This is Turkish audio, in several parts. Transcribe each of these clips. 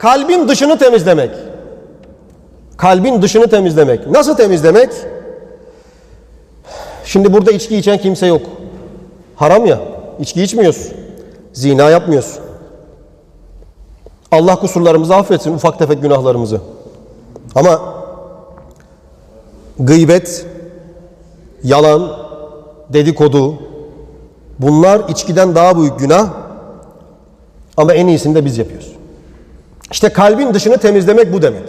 kalbin dışını temizlemek. Kalbin dışını temizlemek. Nasıl temizlemek? Şimdi burada içki içen kimse yok. Haram ya. İçki içmiyoruz. Zina yapmıyoruz. Allah kusurlarımızı affetsin, ufak tefek günahlarımızı. Ama gıybet, yalan, dedikodu, bunlar içkiden daha büyük günah. Ama en iyisini de biz yapıyoruz. İşte kalbin dışını temizlemek bu demek.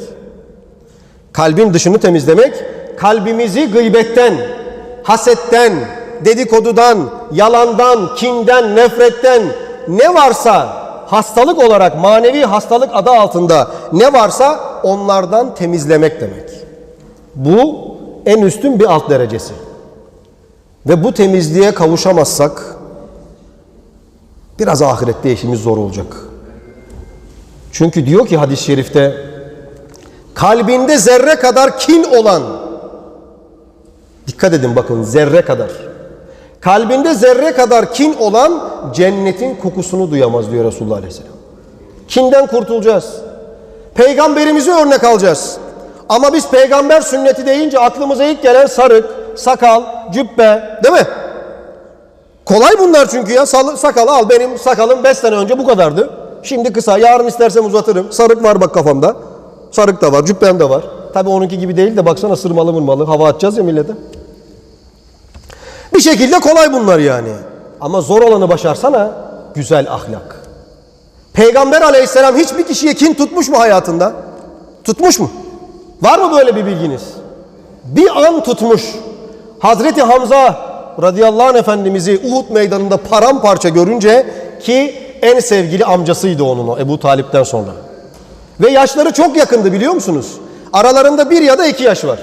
Kalbin dışını temizlemek, kalbimizi gıybetten, hasetten, dedikodudan, yalandan, kinden, nefretten ne varsa hastalık olarak manevi hastalık adı altında ne varsa onlardan temizlemek demek. Bu en üstün bir alt derecesi. Ve bu temizliğe kavuşamazsak biraz ahirette işimiz zor olacak. Çünkü diyor ki hadis-i şerifte kalbinde zerre kadar kin olan dikkat edin bakın zerre kadar kalbinde zerre kadar kin olan cennetin kokusunu duyamaz diyor Resulullah Aleyhisselam. Kinden kurtulacağız. Peygamberimizi örnek alacağız. Ama biz peygamber sünneti deyince aklımıza ilk gelen sarık, sakal, cübbe değil mi? Kolay bunlar çünkü ya. Sakalı al. Benim sakalım 5 sene önce bu kadardı. Şimdi kısa. Yarın istersem uzatırım. Sarık var bak kafamda. Sarık da var. Cübbem de var. Tabi onunki gibi değil de baksana sırmalı mırmalı. Hava atacağız ya millete. Bir şekilde kolay bunlar yani. Ama zor olanı başarsana güzel ahlak. Peygamber aleyhisselam hiçbir kişiye kin tutmuş mu hayatında? Tutmuş mu? Var mı böyle bir bilginiz? Bir an tutmuş. Hazreti Hamza radıyallahu anh efendimizi Uhud meydanında paramparça görünce ki en sevgili amcasıydı onun o Ebu Talip'ten sonra. Ve yaşları çok yakındı biliyor musunuz? Aralarında bir ya da iki yaş var.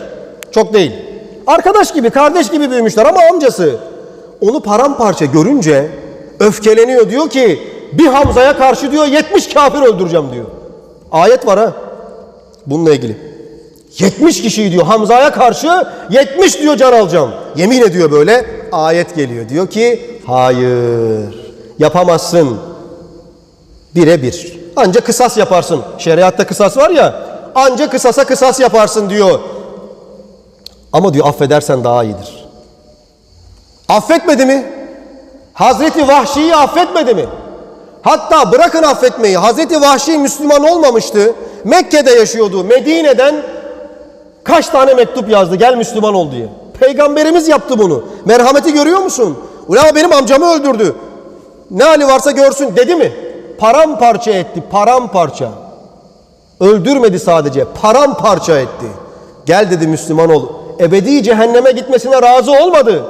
Çok değil. Arkadaş gibi, kardeş gibi büyümüşler ama amcası. Onu paramparça görünce öfkeleniyor diyor ki bir Hamza'ya karşı diyor 70 kafir öldüreceğim diyor. Ayet var ha bununla ilgili. 70 kişiyi diyor Hamza'ya karşı 70 diyor can alacağım. Yemin ediyor böyle ayet geliyor. Diyor ki hayır yapamazsın. Bire bir. Anca kısas yaparsın. Şeriatta kısas var ya anca kısasa kısas yaparsın diyor. Ama diyor affedersen daha iyidir. Affetmedi mi? Hazreti Vahşi'yi affetmedi mi? Hatta bırakın affetmeyi. Hazreti Vahşi Müslüman olmamıştı. Mekke'de yaşıyordu. Medine'den kaç tane mektup yazdı gel Müslüman ol diye. Peygamberimiz yaptı bunu. Merhameti görüyor musun? Ulan benim amcamı öldürdü. Ne hali varsa görsün dedi mi? Paramparça etti. Paramparça. Öldürmedi sadece. Paramparça etti. Gel dedi Müslüman ol. Ebedi cehenneme gitmesine razı olmadı.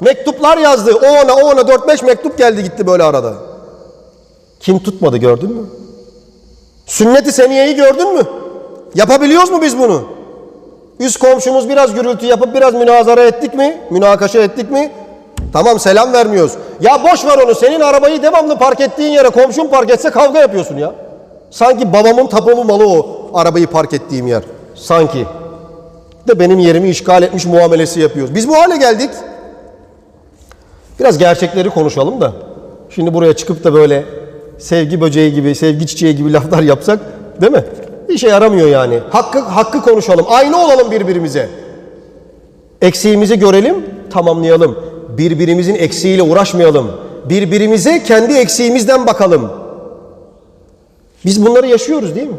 Mektuplar yazdı. O ona o ona 4-5 mektup geldi gitti böyle arada. Kim tutmadı gördün mü? Sünnet-i seniyeyi gördün mü? Yapabiliyoruz mu biz bunu? Üst komşumuz biraz gürültü yapıp biraz münazara ettik mi? Münakaşa ettik mi? Tamam selam vermiyoruz. Ya boş ver onu. Senin arabayı devamlı park ettiğin yere komşun park etse kavga yapıyorsun ya. Sanki babamın tapumu malı o arabayı park ettiğim yer. Sanki. De benim yerimi işgal etmiş muamelesi yapıyoruz. Biz bu hale geldik. Biraz gerçekleri konuşalım da. Şimdi buraya çıkıp da böyle sevgi böceği gibi, sevgi çiçeği gibi laflar yapsak değil mi? İşe yaramıyor yani. Hakkı, hakkı konuşalım. Aynı olalım birbirimize. Eksiğimizi görelim, tamamlayalım. Birbirimizin eksiğiyle uğraşmayalım. Birbirimize kendi eksiğimizden bakalım. Biz bunları yaşıyoruz değil mi?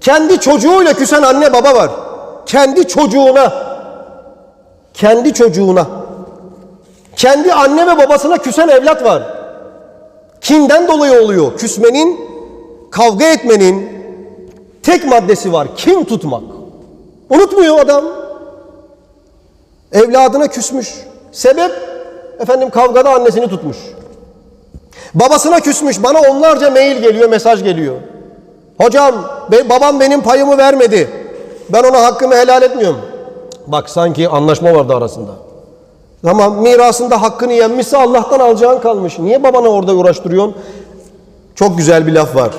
Kendi çocuğuyla küsen anne baba var. Kendi çocuğuna. Kendi çocuğuna. Kendi anne ve babasına küsen evlat var. Kinden dolayı oluyor. Küsmenin, kavga etmenin tek maddesi var. Kin tutmak. Unutmuyor adam. Evladına küsmüş. Sebep? Efendim kavgada annesini tutmuş. Babasına küsmüş. Bana onlarca mail geliyor, mesaj geliyor. Hocam be- babam benim payımı vermedi. Ben ona hakkımı helal etmiyorum. Bak sanki anlaşma vardı arasında. Tamam mirasında hakkını yenmişse Allah'tan alacağın kalmış. Niye babana orada uğraştırıyorsun? Çok güzel bir laf var.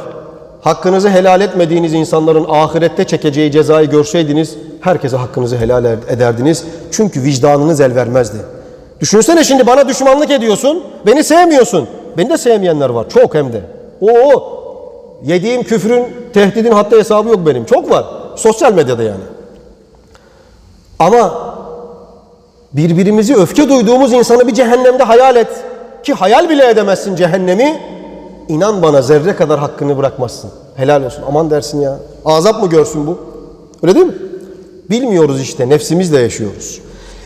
Hakkınızı helal etmediğiniz insanların ahirette çekeceği cezayı görseydiniz herkese hakkınızı helal ederdiniz. Çünkü vicdanınız el vermezdi. Düşünsene şimdi bana düşmanlık ediyorsun, beni sevmiyorsun. Beni de sevmeyenler var çok hem de. Oo Yediğim küfrün, tehdidin hatta hesabı yok benim. Çok var. Sosyal medyada yani. Ama birbirimizi öfke duyduğumuz insanı bir cehennemde hayal et. Ki hayal bile edemezsin cehennemi. İnan bana zerre kadar hakkını bırakmazsın. Helal olsun. Aman dersin ya. Azap mı görsün bu? Öyle değil mi? Bilmiyoruz işte. Nefsimizle yaşıyoruz.